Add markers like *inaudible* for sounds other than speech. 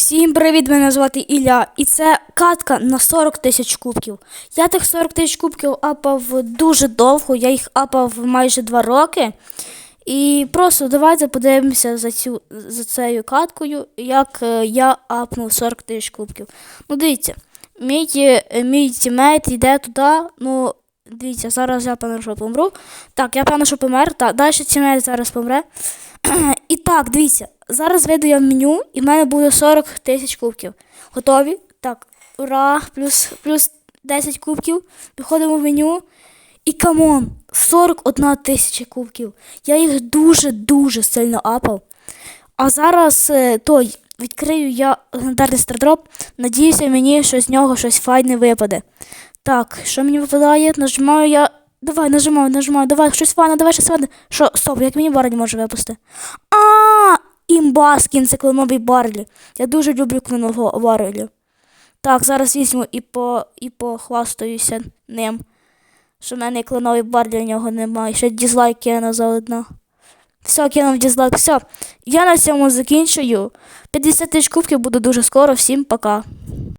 Всім привіт, мене звати Ілля, і це катка на 40 тисяч кубків. Я тих 40 тисяч кубків апав дуже довго, я їх апав майже 2 роки. І просто давайте подивимося за цю за цією каткою, як е, я апнув 40 тисяч кубків. Ну, дивіться, мій, е, мій тімейт йде туди. Ну, дивіться, зараз я певно, що помру. Так, я певно, що помер. Так, далі тімейт зараз помре. *clears throat* І так, дивіться, зараз вийду я в меню, і в мене буде 40 тисяч кубків. Готові? Так, ура, плюс, плюс 10 кубків. Виходимо в меню. І камон, 41 тисяча кубків. Я їх дуже-дуже сильно апав. А зараз е, той відкрию я легендарний стардроп. Надіюся, мені що з нього щось файне випаде. Так, що мені випадає? Нажимаю я. Давай, нажимаю, нажимаю, давай, щось файне, давай щось файне. Що, стоп, як мені Барлі може випасти? А, імба скін, це клоновий Барлі. Я дуже люблю клонового Барлі. Так, зараз візьму і, по, і похвастаюся ним. Що в мене клоновий Барлі в нього немає. Ще дізлайк кину заодно. Все, кинув дізлайк. Все. Я на цьому закінчую. 50 тисяч кубків буду дуже скоро. Всім пока.